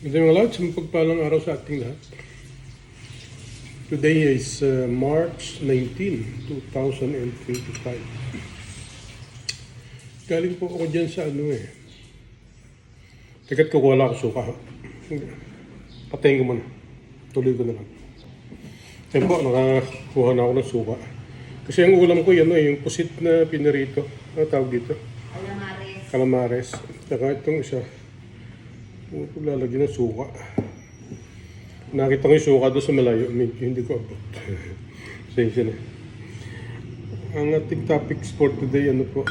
Mga lods, mapagpalang araw sa ating lahat. Today is uh, March 19, 2025. Galing po ako dyan sa ano eh. Teka't ko wala ako suka. Patayin ko muna. Tuloy ko na lang. Yan po, nakakuha na ako ng suka. Kasi ang ulam ko yan eh, yung pusit na pinarito. Ano tawag dito? Alamares. Calamares. Saka itong isa. Ko lalagyan ng suka? Nakita ko yung suka doon sa malayo. Hindi ko abot. Sensya na. Ang ating topics for today, ano po?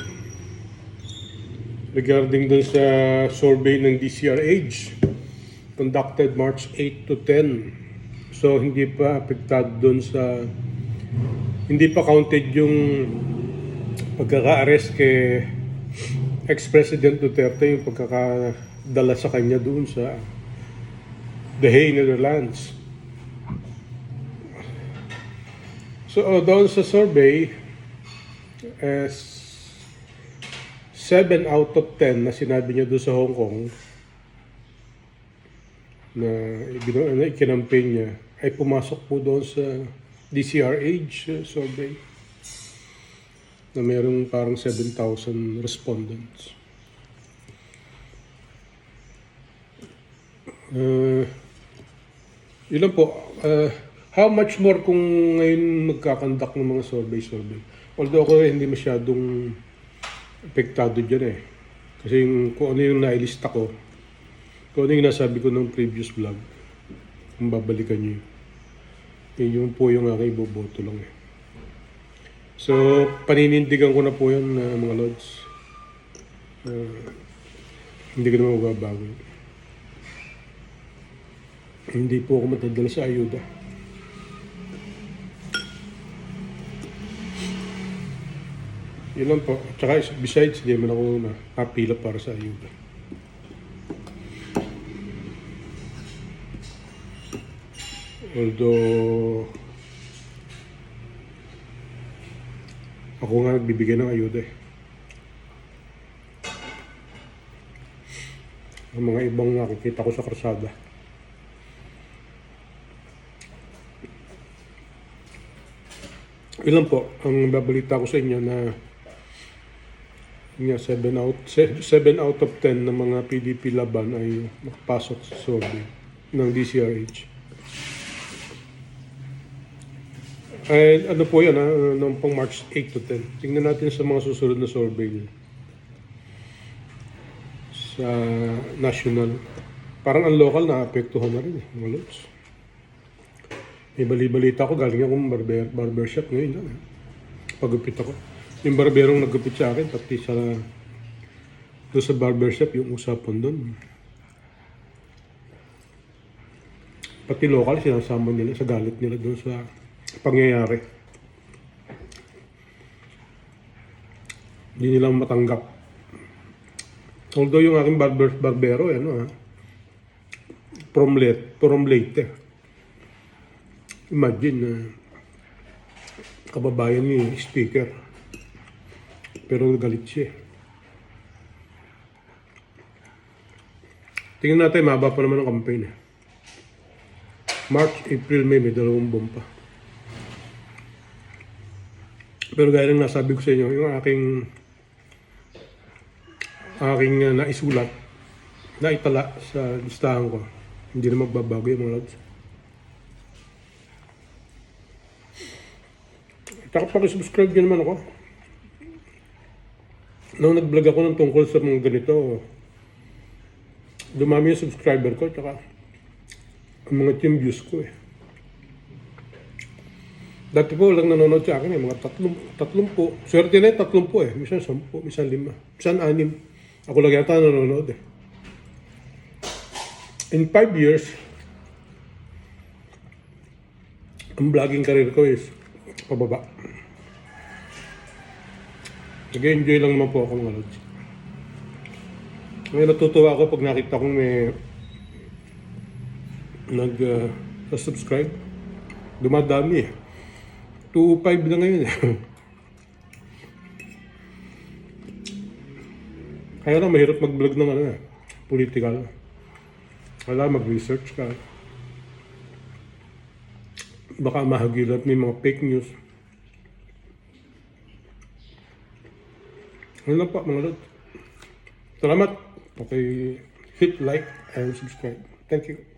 Regarding doon sa survey ng DCRH. Conducted March 8 to 10. So, hindi pa apektado doon sa... Hindi pa counted yung pagkaka-arrest kay ex-president Duterte yung pagkakadala sa kanya doon sa The Hague, Netherlands. So, uh, doon sa survey, as 7 out of 10 na sinabi niya doon sa Hong Kong na ano, ikinampaign niya ay pumasok po doon sa DCRH uh, survey na mayroong parang 7,000 respondents. Uh, yun lang po. Uh, how much more kung ngayon magkakandak ng mga survey-survey? Although ako hindi masyadong apektado dyan eh. Kasi yung, kung ano yung nailista ko, kung ano yung nasabi ko ng previous vlog, kung babalikan nyo yun. Yun yung po yung aking iboboto lang eh. So, paninindigan ko na po yan, uh, mga lods. Uh, hindi ko naman mababago. yun. Hindi po ako matadala sa ayuda. Yun lang po. Tsaka besides, hindi man ako nakapila para sa ayuda. Although, ako nga nagbibigay ng ayuda eh. Ang mga ibang nakikita ko sa karsada. Ilan po, ang babalita ko sa inyo na nga 7 out 7 out of 10 ng mga PDP laban ay makapasok sa survey ng DCRH. Ay, ano po yan, ha? Noong pang March 8 to 10. Tingnan natin sa mga susunod na survey niya. Sa national. Parang ang local na apektuhan na rin eh. May bali-balita ko, galing akong barber, barbershop ngayon lang. eh. Pagupit ako. Yung barberong nagupit sa akin, pati sa doon sa barbershop, yung usapan doon. Pati local, sinasama nila sa galit nila doon sa pangyayari. Hindi nila matanggap. Although yung aking barber, barbero, ano ha, from late, from late eh. Imagine na kababayan ni speaker. Pero galit siya. Tingnan natin, mahaba pa naman ang campaign. eh. March, April, May, may dalawang buwan pa. Pero gaya ng nasabi ko sa inyo, yung aking aking uh, naisulat, naitala sa listahan ko, hindi na magbabago yung mga lods. Tsaka pakisubscribe nyo naman ako. Nung nag-vlog ako ng tungkol sa mga ganito, dumami yung subscriber ko, tsaka ang mga team views ko eh. Dati po lang nanonood sa akin eh, mga tatlong, tatlong po. Swerte na yung tatlong po eh. Minsan sampu, minsan lima, minsan anim. Ako lang yata nanonood eh. In five years, ang vlogging career ko is pababa. Nag-enjoy lang naman po ako mga lods. Ngayon natutuwa ako pag nakita kong may nag uh, subscribe. Dumadami eh. 2.5 na ngayon eh. Kaya lang mahirap mag-vlog ng ano eh. Political. Wala, mag-research ka. Baka mahagilap may mga fake news. Ano lang po mga lod. Salamat. Okay, hit like and subscribe. Thank you.